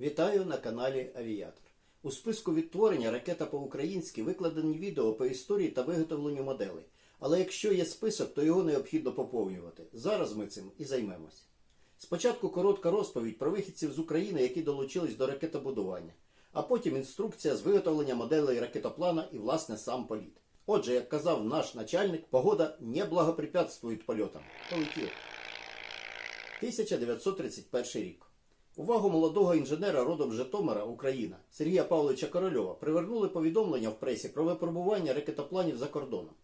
Вітаю на каналі Авіатор. У списку відтворення ракета по-українськи викладені відео по історії та виготовленню моделей. Але якщо є список, то його необхідно поповнювати. Зараз ми цим і займемось. Спочатку коротка розповідь про вихідців з України, які долучились до ракетобудування, а потім інструкція з виготовлення моделей ракетоплана і, власне, сам політ. Отже, як казав наш начальник, погода не благопрепятствує польотам. Полетів. 1931 рік. Увагу молодого інженера родом Житомира, Україна, Сергія Павловича Корольова привернули повідомлення в пресі про випробування ракетопланів за кордоном.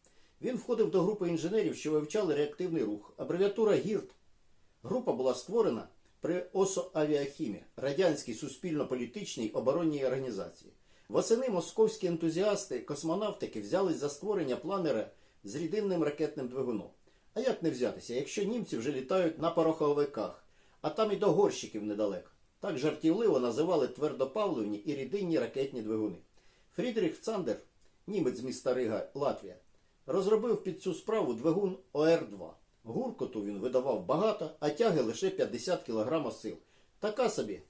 Він входив до групи інженерів, що вивчали реактивний рух. Абревіатура ГІРТ. Група була створена при ОСО Авіахімі, радянській суспільно-політичній оборонній організації. Восени московські ентузіасти космонавтики взялись за створення планера з рідинним ракетним двигуном. А як не взятися, якщо німці вже літають на пороховиках, а там і до горщиків недалеко. Так жартівливо називали твердопавливні і рідинні ракетні двигуни. Фрідріх Цандер, німець з міста Рига, Латвія, розробив під цю справу двигун ОР-2. Гуркоту він видавав багато, а тяги лише 50 кг сил. Така собі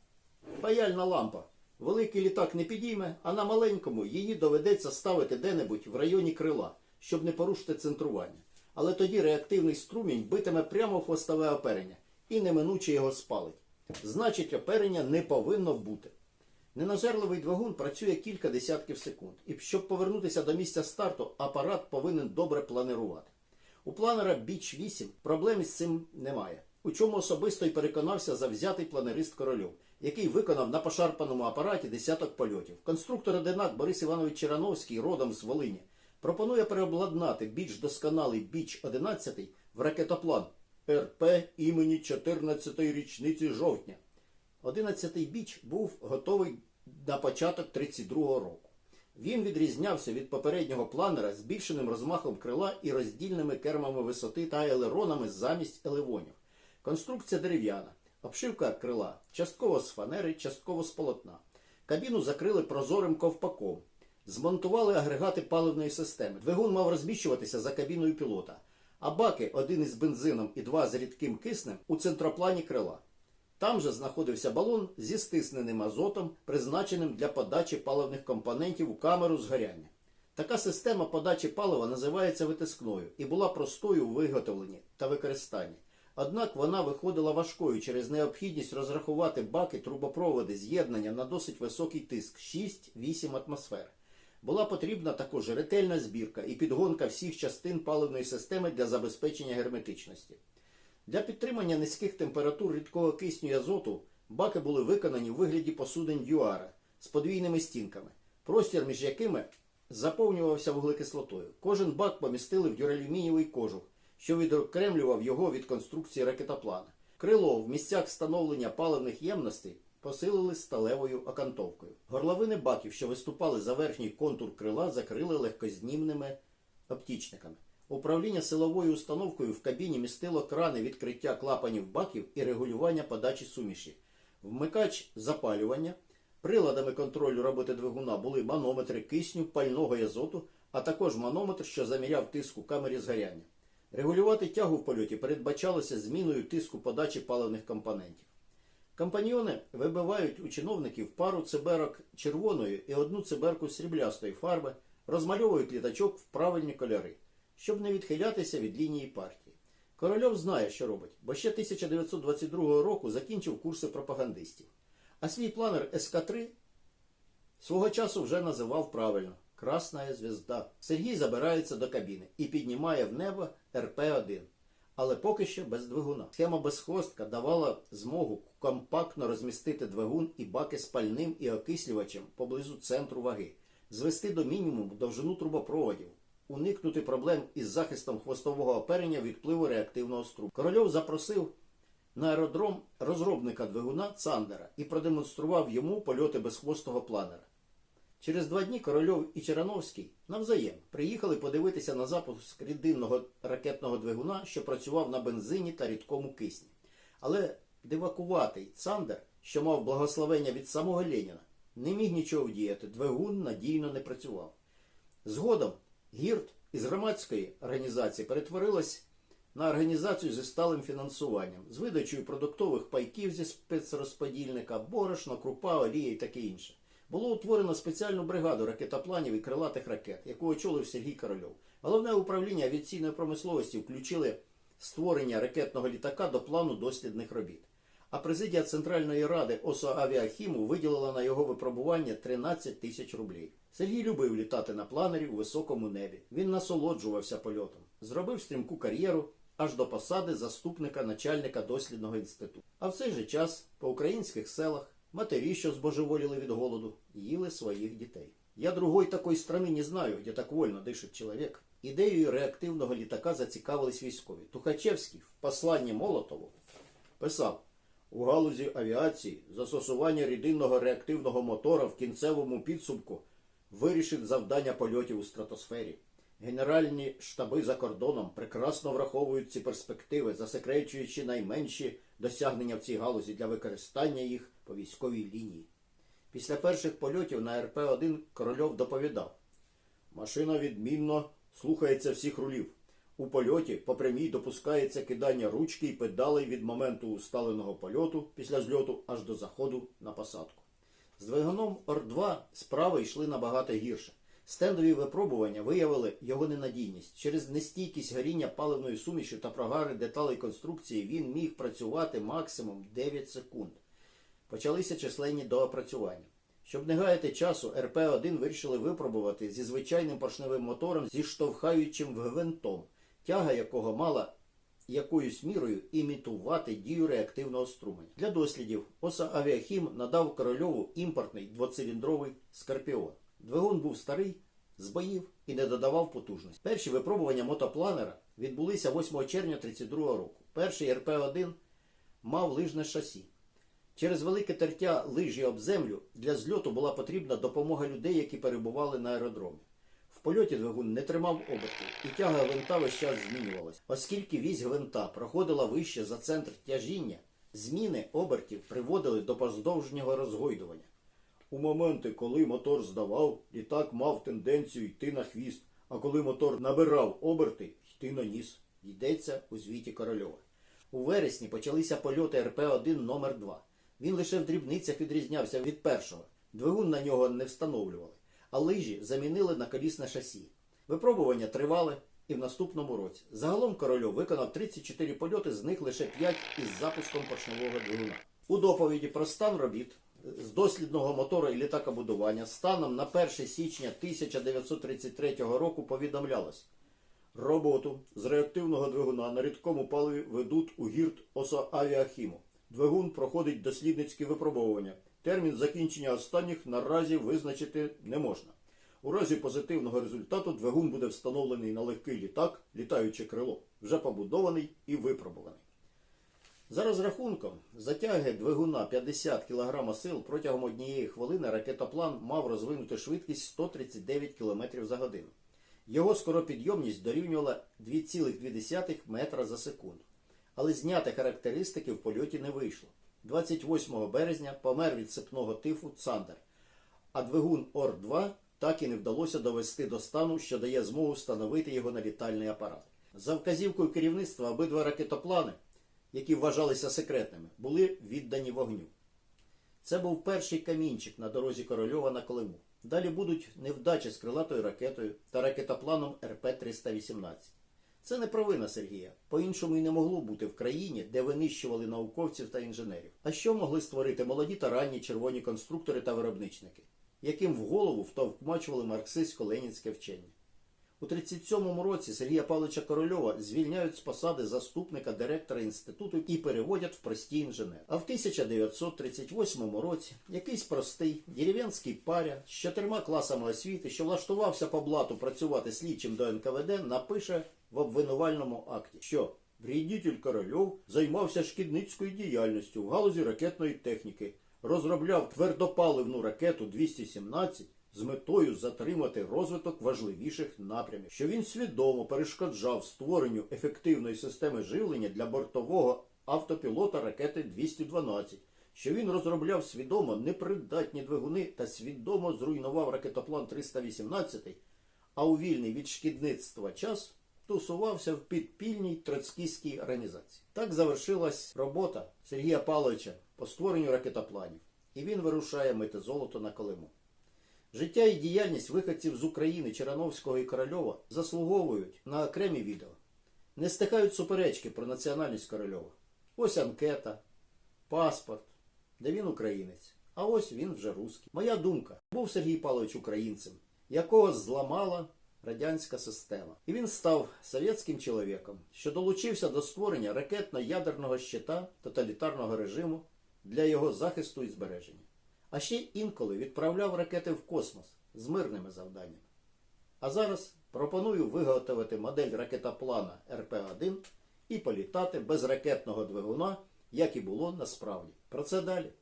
паяльна лампа. Великий літак не підійме, а на маленькому її доведеться ставити де-небудь в районі крила, щоб не порушити центрування. Але тоді реактивний струмінь битиме прямо в хвостове оперення і неминуче його спалить. Значить, оперення не повинно бути. Ненажерливий двигун працює кілька десятків секунд, і щоб повернутися до місця старту, апарат повинен добре планирувати. У планера Біч 8 проблем із цим немає. У чому особисто й переконався завзятий планерист Корольов, який виконав на пошарпаному апараті десяток польотів. Конструктор одинак Борис Іванович Черановський, родом з Волині, пропонує переобладнати більш досконалий Біч 11 в ракетоплан РП імені 14-ї річниці жовтня. 11-й біч був готовий на початок 32-го року. Він відрізнявся від попереднього планера збільшеним розмахом крила і роздільними кермами висоти та елеронами замість елевонів. Конструкція дерев'яна, обшивка крила частково з фанери, частково з полотна. Кабіну закрили прозорим ковпаком. Змонтували агрегати паливної системи. Двигун мав розміщуватися за кабіною пілота, а баки, один із бензином і два з рідким киснем, у центроплані крила. Там же знаходився балон зі стисненим азотом, призначеним для подачі паливних компонентів у камеру згоряння. Така система подачі палива називається витискною і була простою у виготовленні та використанні. Однак вона виходила важкою через необхідність розрахувати баки трубопроводи з'єднання на досить високий тиск 6-8 атмосфер. Була потрібна також ретельна збірка і підгонка всіх частин паливної системи для забезпечення герметичності. Для підтримання низьких температур рідкого кисню і азоту баки були виконані у вигляді посудин дюара з подвійними стінками, простір між якими заповнювався вуглекислотою. Кожен бак помістили в дюралюмінієвий кожух, що відокремлював його від конструкції ракетоплана. Крило в місцях встановлення паливних ємностей посилили сталевою окантовкою. Горловини баків, що виступали за верхній контур крила, закрили легкознімними оптічниками. Управління силовою установкою в кабіні містило крани відкриття клапанів баків і регулювання подачі суміші. Вмикач запалювання. Приладами контролю роботи двигуна були манометри кисню, пального і азоту, а також манометр, що заміряв тиск у камері згоряння. Регулювати тягу в польоті передбачалося зміною тиску подачі паливних компонентів. Компаньйони вибивають у чиновників пару циберок червоної і одну циберку сріблястої фарби, розмальовують літачок в правильні кольори, щоб не відхилятися від лінії партії. Корольов знає, що робить, бо ще 1922 року закінчив курси пропагандистів. А свій планер СК-3 свого часу вже називав правильно Красна звізда. Сергій забирається до кабіни і піднімає в небо РП-1. Але поки що без двигуна. Схема безхвостка давала змогу компактно розмістити двигун і баки з пальним і окислювачем поблизу центру ваги, звести до мінімуму довжину трубопроводів, уникнути проблем із захистом хвостового оперення від впливу реактивного струму. Корольов запросив на аеродром розробника двигуна Цандера і продемонстрував йому польоти безхвостого планера. Через два дні Корольов і Черановський навзаєм приїхали подивитися на запуск рідинного ракетного двигуна, що працював на бензині та рідкому кисні. Але дивакуватий Цандер, що мав благословення від самого Леніна, не міг нічого вдіяти, двигун надійно не працював. Згодом гірт із громадської організації перетворилась на організацію зі сталим фінансуванням, з видачею продуктових пайків зі спецрозподільника, борошно, крупа, олія і таке інше. Було утворено спеціальну бригаду ракетопланів і крилатих ракет, яку очолив Сергій Корольов. Головне управління авіаційної промисловості включили створення ракетного літака до плану дослідних робіт. А президія Центральної ради ОСО Авіахіму виділила на його випробування 13 тисяч рублів. Сергій любив літати на планері у високому небі. Він насолоджувався польотом, зробив стрімку кар'єру аж до посади заступника начальника дослідного інституту. А в цей же час по українських селах матері, що збожеволіли від голоду, їли своїх дітей. Я другой такой страны не знаю, где так вольно дишить чоловік. Ідеєю реактивного літака зацікавились військові. Тухачевський в посланні Молотову писав у галузі авіації застосування рідинного реактивного мотора в кінцевому підсумку вирішить завдання польотів у стратосфері. Генеральні штаби за кордоном прекрасно враховують ці перспективи, засекречуючи найменші досягнення в цій галузі для використання їх по військовій лінії. Після перших польотів на РП-1 Корольов доповідав: Машина відмінно слухається всіх рулів. У польоті по прямій допускається кидання ручки і педалей від моменту усталеного польоту після зльоту аж до заходу на посадку. З двигуном Ор-2 справи йшли набагато гірше. Стендові випробування виявили його ненадійність. Через нестійкість горіння паливної суміші та прогари деталей конструкції він міг працювати максимум 9 секунд. Почалися численні доопрацювання. Щоб не гаяти часу, РП-1 вирішили випробувати зі звичайним поршневим мотором зі штовхаючим гвинтом, тяга якого мала якоюсь мірою імітувати дію реактивного струменя. Для дослідів ОСА Авіахім надав Корольову імпортний двоциліндровий скорпіон. Двигун був старий, збоїв і не додавав потужності. Перші випробування мотопланера відбулися 8 червня 1932 року. Перший РП-1 мав лижне шасі. Через велике тертя лижі об землю для зльоту була потрібна допомога людей, які перебували на аеродромі. В польоті двигун не тримав обертів, і тяга гвинта весь час змінювалась. Оскільки вісь гвинта проходила вище за центр тяжіння, зміни обертів приводили до поздовжнього розгойдування. У моменти, коли мотор здавав, літак мав тенденцію йти на хвіст, а коли мотор набирав оберти, йти на ніс. Йдеться у звіті Корольова. У вересні почалися польоти РП-1 номер 2 Він лише в дрібницях відрізнявся від першого. Двигун на нього не встановлювали, а лижі замінили на колісне шасі. Випробування тривали і в наступному році. Загалом Корольов виконав 34 польоти, з них лише 5 із запуском поршневого двигуна. У доповіді про стан робіт з дослідного мотора і літакобудування станом на 1 січня 1933 року повідомлялось. Роботу з реактивного двигуна на рідкому паливі ведуть у гірт ОСА Авіахіму. Двигун проходить дослідницькі випробовування. Термін закінчення останніх наразі визначити не можна. У разі позитивного результату двигун буде встановлений на легкий літак, літаюче крило, вже побудований і випробуваний. За розрахунком, затяги двигуна 50 кг сил протягом однієї хвилини ракетоплан мав розвинути швидкість 139 км за годину. Його скоропідйомність дорівнювала 2,2 метра за секунду. Але зняти характеристики в польоті не вийшло. 28 березня помер від сипного тифу Цандер, а двигун Ор-2 так і не вдалося довести до стану, що дає змогу встановити його на літальний апарат. За вказівкою керівництва обидва ракетоплани, які вважалися секретними, були віддані вогню. Це був перший камінчик на дорозі Корольова на Колиму. Далі будуть невдачі з крилатою ракетою та ракетопланом РП-318. Це не провина Сергія. По-іншому і не могло бути в країні, де винищували науковців та інженерів. А що могли створити молоді та ранні червоні конструктори та виробничники, яким в голову втовкмачували марксистсько-ленінське вчення? У 37-му році Сергія Павловича Корольова звільняють з посади заступника директора інституту і переводять в прості інженер. А в 1938 році якийсь простий дерев'янський паря з чотирма класами освіти, що влаштувався по блату працювати слідчим до НКВД, напише в обвинувальному акті, що врідітель Корольов займався шкідницькою діяльністю в галузі ракетної техніки, розробляв твердопаливну ракету 217 з метою затримати розвиток важливіших напрямів, що він свідомо перешкоджав створенню ефективної системи живлення для бортового автопілота ракети 212, що він розробляв свідомо непридатні двигуни та свідомо зруйнував ракетоплан 318, а у вільний від шкідництва час тусувався в підпільній троцкістській організації. Так завершилась робота Сергія Павловича по створенню ракетопланів, і він вирушає мити золото на Колиму. Життя і діяльність виходців з України Черановського і Корольова заслуговують на окремі відео. Не стихають суперечки про національність Корольова. Ось анкета, паспорт, де він українець. А ось він вже русський. Моя думка, був Сергій Павлович українцем, якого зламала радянська система. І він став совєтським чоловіком, що долучився до створення ракетно-ядерного щита тоталітарного режиму для його захисту і збереження. А ще інколи відправляв ракети в космос з мирними завданнями. А зараз пропоную виготовити модель ракетоплана РП-1 і політати без ракетного двигуна, як і було насправді. Про це далі.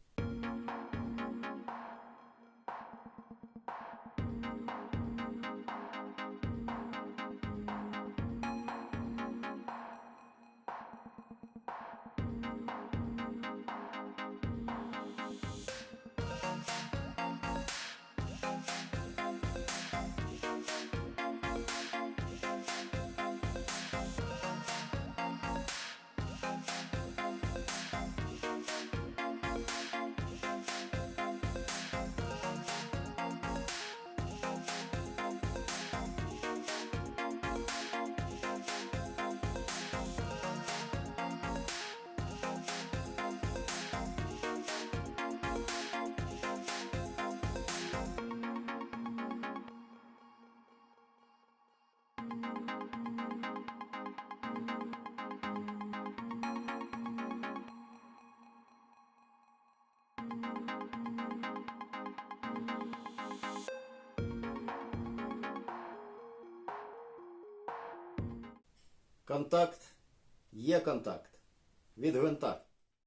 Контакт є контакт. Від гвинта.